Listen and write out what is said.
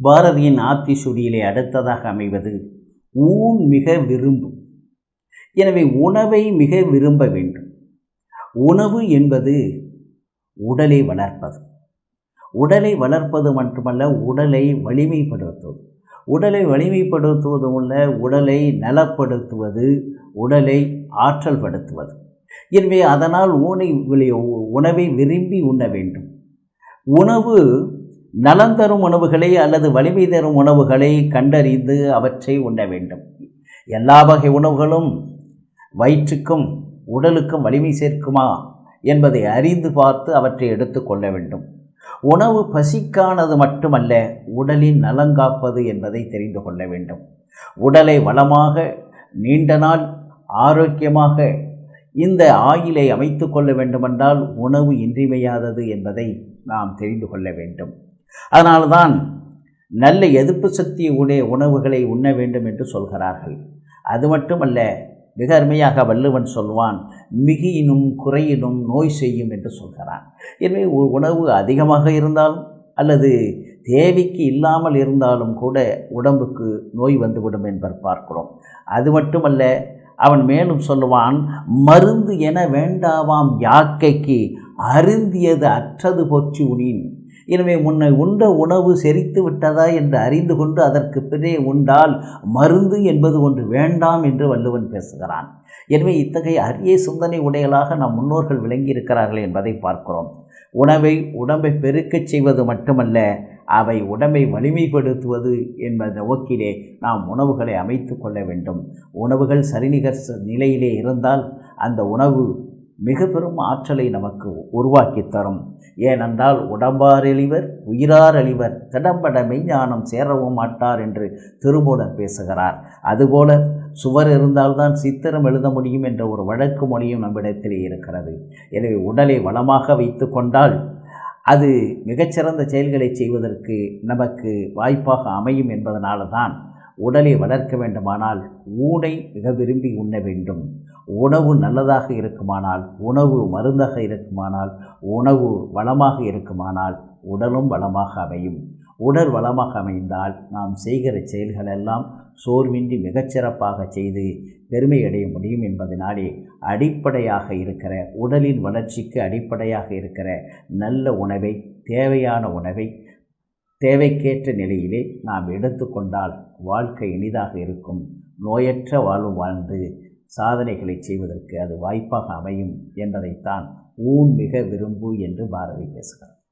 பாரதியின் ஆத்தி சுடியிலே அடுத்ததாக அமைவது ஊன் மிக விரும்பு. எனவே உணவை மிக விரும்ப வேண்டும். உணவு என்பது உடலை வளர்ப்பது. உடலை வளர்ப்பது மட்டுமல்ல உடலை வலிமைப்படுத்துவது. உடலை வலிமைப்படுத்துவது உள்ள உடலை நலப்படுத்துவது உடலை ஆற்றல் படுத்துவது. எனவே அதனால் ஊனை உணவை விரும்பி உண்ண வேண்டும். உணவு நலம் தரும் உணவுகளை அல்லது வலிமை தரும் உணவுகளை கண்டறிந்து அவற்றை உண்ண வேண்டும். எல்லா வகை உணவுகளும் வயிற்றுக்கும் உடலுக்கும் வலிமை சேர்க்குமா என்பதை அறிந்து பார்த்து அவற்றை எடுத்துக்கொள்ள வேண்டும். உணவு பசிக்கானது மட்டுமல்ல உடலின் நலங்காப்பது என்பதை தெரிந்து கொள்ள வேண்டும். உடலை வளமாக நீண்ட நாள் ஆரோக்கியமாக இந்த ஆயிலை அமைத்து கொள்ள வேண்டுமென்றால் உணவு இன்றிமையாதது என்பதை நாம் தெரிந்து கொள்ள வேண்டும். அதனால்தான் நல்ல எதிர்ப்பு சக்தி உடைய உணவுகளை உண்ண வேண்டும் என்று சொல்கிறார்கள். அது மட்டுமல்ல மிக அருமையாக வள்ளுவன் சொல்வான் மிகியினும் குறையினும் நோய் செய்யும் என்று சொல்கிறான். எனவே உணவு அதிகமாக இருந்தாலும் அல்லது தேவைக்கு இல்லாமல் இருந்தாலும் கூட உடம்புக்கு நோய் வந்துவிடும் என்பர் பார்க்கிறோம். அது மட்டுமல்ல அவன் மேலும் சொல்லுவான் மருந்து என வேண்டாவாம் யாக்கைக்கு அருந்தியது அற்றது போற்றி உனின். எனவே முன்னை உண்ட உணவு செரித்து விட்டதா என்று அறிந்து கொண்டு அதற்கு பிறே உண்டால் மருந்து என்பது ஒன்று வேண்டாம் என்று வள்ளுவன் பேசுகிறான். எனவே இத்தகைய அரிய சிந்தனை உடையலாக நம் முன்னோர்கள் விளங்கியிருக்கிறார்கள் என்பதை பார்க்கிறோம். உணவை உடம்பை பெருக்கச் செய்வது மட்டுமல்ல அவை உடம்பை வலிமைப்படுத்துவது என்பத நோக்கிலே நாம் உணவுகளை அமைத்து கொள்ள வேண்டும். உணவுகள் சரிநிகர் நிலையிலே இருந்தால் அந்த உணவு மிக பெரும் ஆற்றலை நமக்கு உருவாக்கி தரும் ஏனென்றால் உடம்பார் அழிவர் உயிரார் திடம்பட மெய்ஞானம் சேரவும் மாட்டார் என்று திருமூலர் பேசுகிறார். அதுபோல சுவர் இருந்தால்தான் சித்திரம் எழுத முடியும் என்ற ஒரு வழக்கு மொழியும் நம்மிடத்திலே இருக்கிறது. எனவே உடலை வளமாக வைத்து கொண்டால் அது மிகச்சிறந்த செயல்களை செய்வதற்கு நமக்கு வாய்ப்பாக அமையும் என்பதனால தான் உடலை வளர்க்க வேண்டுமானால் ஊனை மிக விரும்பி உண்ண வேண்டும். உணவு நல்லதாக இருக்குமானால் உணவு மருந்தாக இருக்குமானால் உணவு வளமாக இருக்குமானால் உடலும் வளமாக அமையும். உடல் வளமாக அமைந்தால் நாம் செய்கிற செயல்களெல்லாம் சோர்வின்றி மிகச்சிறப்பாக செய்து பெருமை அடைய முடியும் என்பதனாலே அடிப்படையாக இருக்கிற உடலின் வளர்ச்சிக்கு அடிப்படையாக இருக்கிற நல்ல உணவை தேவையான உணவை தேவைக்கேற்ற நிலையிலே நாம் எடுத்துக்கொண்டால் வாழ்க்கை இனிதாக இருக்கும். நோயற்ற வாழ்வு வாழ்ந்து சாதனைகளை செய்வதற்கு அது வாய்ப்பாக அமையும் என்பதைத்தான் ஊன் மிக விரும்பு என்று பாரதி பேசுகிறார்.